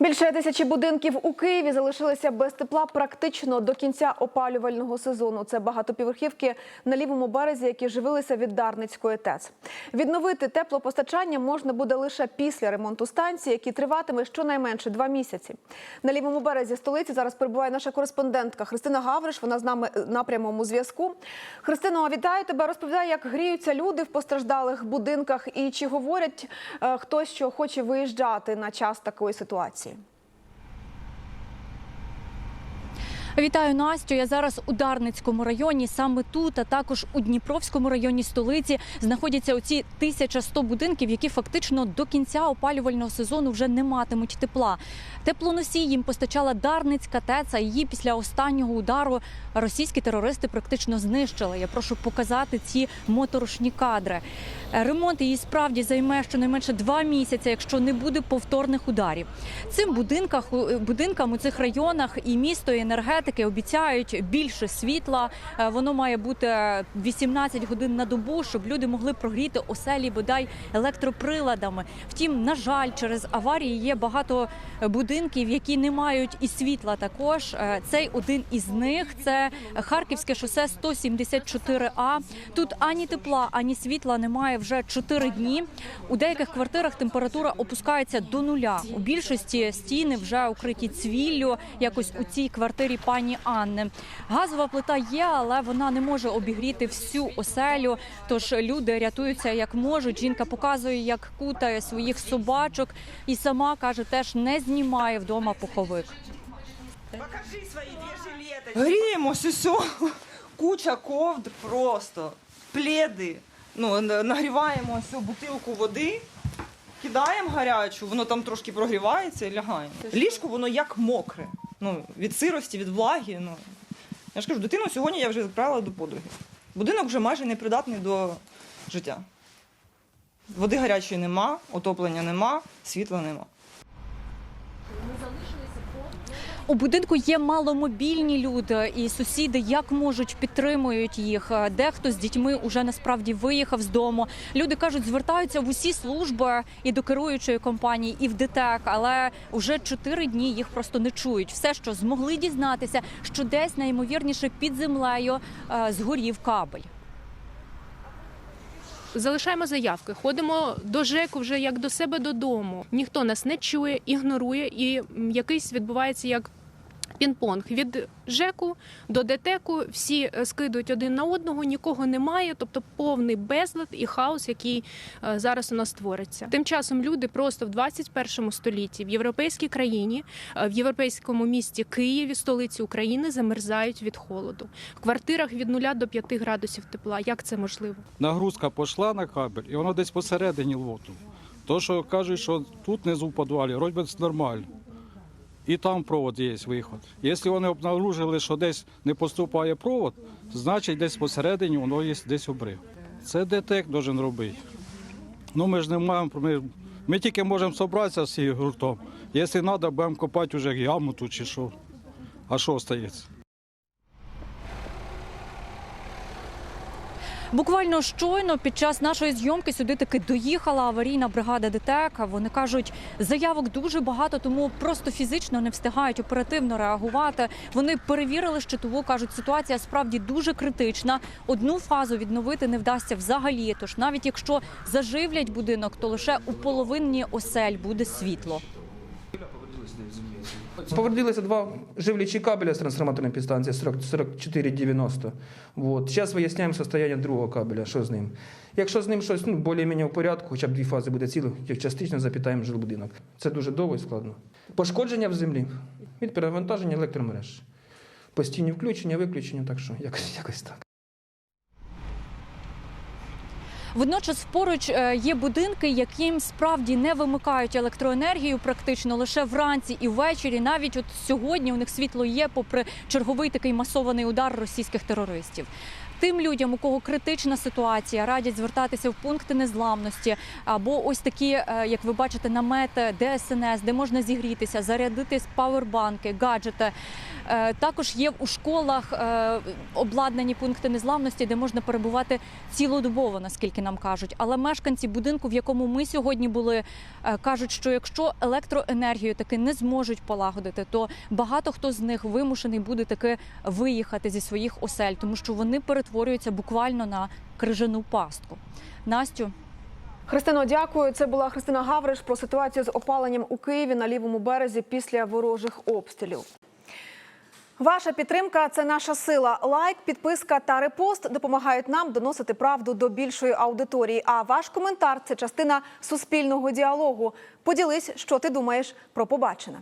Більше тисячі будинків у Києві залишилися без тепла практично до кінця опалювального сезону. Це багатоповерхівки на лівому березі, які живилися від Дарницької ТЕЦ. Відновити теплопостачання можна буде лише після ремонту станції, який триватиме щонайменше два місяці. На лівому березі столиці зараз перебуває наша кореспондентка Христина Гавриш. Вона з нами на прямому зв'язку. Христино, вітаю тебе. Розповідай, як гріються люди в постраждалих будинках і чи говорять е, хтось, що хоче виїжджати на час такої ситуації. Вітаю Настю. Я зараз у Дарницькому районі. Саме тут, а також у Дніпровському районі столиці, знаходяться оці 1100 будинків, які фактично до кінця опалювального сезону вже не матимуть тепла. Теплоносій їм постачала Дарницька ТЕЦ, а її після останнього удару російські терористи практично знищили. Я прошу показати ці моторошні кадри. Ремонт її справді займе щонайменше два місяці, якщо не буде повторних ударів. Цим будинках будинкам у цих районах і місто, і енергетики обіцяють більше світла. Е, Воно має бути 18 годин на добу, щоб люди могли прогріти оселі бодай електроприладами. Втім, на жаль, через аварії є багато будинків, які не мають і світла. Також Е, цей один із них це Харківське шосе 174А. Тут ані тепла, ані світла немає вже 4 дні. У деяких квартирах температура опускається до нуля. У більшості стіни вже укриті цвіллю. Якось у цій квартирі пані Анни. Газова плита є, але вона не може обігріти всю оселю. Тож люди рятуються як можуть. Жінка показує, як кутає своїх собачок, і сама каже, теж не знімає вдома пуховик. Покажи свои две жилеточки. Гріємося, все. Куча ковдр просто, пледи. Ну, нагріваємо всю бутилку води, кидаємо гарячу, воно там трошки прогрівається і лягаємо. Ліжко воно як мокре. Ну, від сирості, від влаги. Ну. Я ж кажу, дитину сьогодні я вже відправила до подруги. Будинок вже майже непридатний до життя. Води гарячої нема, отоплення нема, світла нема. У будинку є маломобільні люди, і сусіди як можуть підтримують їх. Дехто з дітьми уже насправді виїхав з дому. Люди кажуть, звертаються в усі служби і до керуючої компанії, і в ДТЕК, але вже чотири дні їх просто не чують. Все, що змогли дізнатися, що десь найімовірніше під землею е, згорів кабель. Залишаємо заявки, ходимо до ЖЕКу вже як до себе додому. Ніхто нас не чує, ігнорує, і якийсь відбувається як. Пінг-понг від ЖЕКу до ДТЕКу всі е, скидують один на одного, нікого немає, тобто повний безлад і хаос, який е, зараз у нас твориться. Тим часом люди просто в 21 столітті в європейській країні, е, в європейському місті Києві, столиці України, замерзають від холоду. В квартирах від 0 до 5 градусів тепла. Як це можливо? нагрузка пішла на кабель, і воно десь посередині лоту. То, що кажуть, що тут внизу в підвалі, це нормально. І там провод є виход. Якщо вони обнаружили, що десь не поступає провод, значить десь посередині воно є десь обрив. Це ДТЕК має робити. Ну ми ж не маємо. Ми, ми тільки можемо зібратися цією гуртом. Якщо треба, будемо копати вже яму тут чи що. А що остається? Буквально щойно під час нашої зйомки сюди таки доїхала аварійна бригада ДТЕК. Вони кажуть, заявок дуже багато, тому просто фізично не встигають оперативно реагувати. Вони перевірили щитову, кажуть, ситуація справді дуже критична. Одну фазу відновити не вдасться взагалі. Тож навіть якщо заживлять будинок, то лише у половині осель буде світло. Повредилися два живлячі кабеля з трансформаторної підстанції 40 4490. Вот. Зараз виясняємо состояння другого кабеля, що з ним. Якщо з ним щось ну, більш-менш в порядку, хоча б дві фази буде цілих, як частично запитаємо жилбудинок. Це дуже довго і складно. Пошкодження в землі від перевантаження електромереж. Постійні включення, виключення, так що якось, якось так. Водночас поруч е, є будинки, яким справді не вимикають електроенергію практично лише вранці і ввечері. Навіть от сьогодні у них світло є, попри черговий такий масований удар російських терористів. Тим людям, у кого критична ситуація, радять звертатися в пункти незламності або ось такі, е, як ви бачите, намети ДСНС, де можна зігрітися, зарядити павербанки, гаджети. Е, Також є у школах е, обладнані пункти незламності, де можна перебувати цілодобово, наскільки нам кажуть. Але мешканці будинку, в якому ми сьогодні були, кажуть, що якщо електроенергію таки не зможуть полагодити, то багато хто з них вимушений буде таки виїхати зі своїх осель, тому що вони перетворюються буквально на крижану пастку. Настю, Христино, дякую. Це була Христина Гавриш про ситуацію з опаленням у Києві на лівому березі після ворожих обстрілів. Ваша підтримка це наша сила. Лайк, підписка та репост допомагають нам доносити правду до більшої аудиторії. А ваш коментар це частина суспільного діалогу. Поділись, що ти думаєш про побачене.